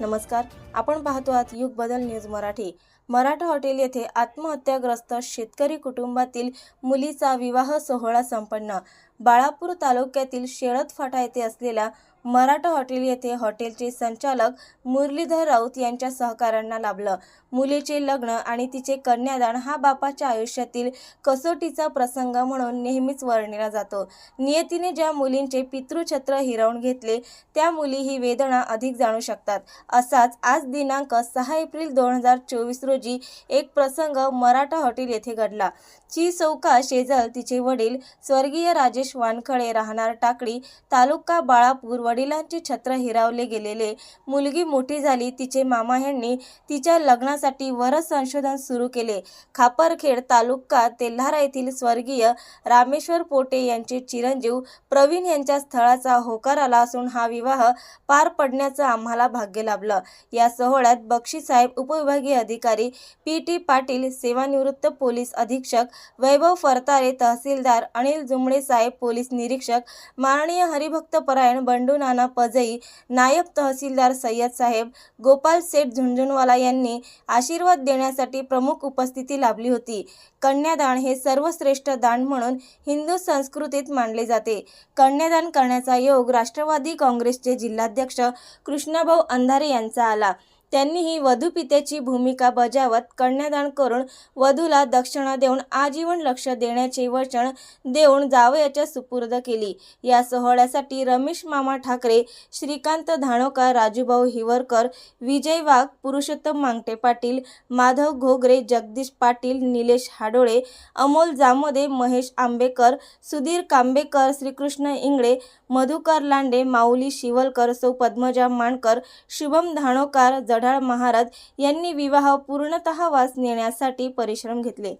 नमस्कार. आपण पाहतो आहात युग बदल न्यूज मराठी. मराठा हॉटेल येथे आत्महत्याग्रस्त शेतकरी कुटुंबातील मुलीचा विवाह सोहळा संपन्न. बाळापूर तालुक्यातील शेळद फाटा येथे असलेल्या मराठा हॉटेल येथे हॉटेलचे संचालक मुरलीधर राऊत यांच्या सहकाऱ्यांना लाभलं. मुलीचे लग्न आणि तिचे कन्यादान हा बापाच्या आयुष्यातील कसोटीचा प्रसंग म्हणून नेहमीच वर्णिला जातो. नियतीने ज्या मुलींचे पितृछत्र हिरावून घेतले त्या मुली ही वेदना अधिक जाणू शकतात. असाच आज दिनांक सहा एप्रिल दोन हजार चोवीस रोजी एक प्रसंग मराठा हॉटेल येथे घडला. ची चौका शेजल तिचे वडील स्वर्गीय राजेश वानखळे राहणार टाकळी तालुका बाळापूर वडिलांचे छत्र हिरावले गेलेले. मुलगी मोठी झाली तिचे मामा यांनी तिच्या लग्नासाठी वर संशोधन सुरू केले. खापरखेड तालुका तेल्हारा येथील स्वर्गीय रामेश्वर पोटे यांचे चिरंजीव प्रवीण यांच्या स्थळाचा होकार आला असून हा विवाह पार पडण्याचं आम्हाला भाग्य लाभलं. या सोहळ्यात बक्षीसाहेब उपविभागीय अधिकारी पी टी पाटील सेवानिवृत्त पोलीस अधीक्षक वैभव फरतारे तहसीलदार अनिल जुमडे साहेब पोलीस निरीक्षक माननीय हरिभक्त परायण बंडू नाना पजई नायब तहसीलदार सय्यद साहेब गोपाल सेठ झुंझुनवाला यांनी आशीर्वाद देण्यासाठी प्रमुख उपस्थिती लाभली होती. कन्यादान हे सर्वश्रेष्ठ दान म्हणून हिंदू संस्कृतीत मानले जाते. कन्यादान करण्याचा योग राष्ट्रवादी काँग्रेसचे जिल्हाध्यक्ष कृष्णभाऊ अंधारे यांचा आला. त्यांनीही वधूपित्याची भूमिका बजावत कन्यादान करून वधूला दक्षिणा देऊन आजीवन लक्ष देण्याचे वचन देऊन जावयाच्या सुपूर्द केली. या सोहळ्यासाठी रमेश मामा ठाकरे श्रीकांत धाणोकर राजूभाऊ हिवरकर विजय वाघ पुरुषोत्तम मांगटे पाटील माधव घोगरे जगदीश पाटील निलेश हाडोळे अमोल जामोदे महेश आंबेकर सुधीर कांबेकर श्रीकृष्ण इंगळे मधुकर लांडे माऊली शिवलकर सौ पद्मजा माणकर शुभम धाणोकार जढाळ महाराज यांनी विवाह पूर्णतः वास नेण्यासाठी परिश्रम घेतले.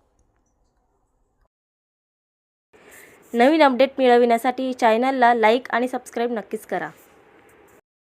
नवीन अपडेट मिळविण्यासाठी चॅनलला लाईक आणि सबस्क्राईब नक्कीच करा.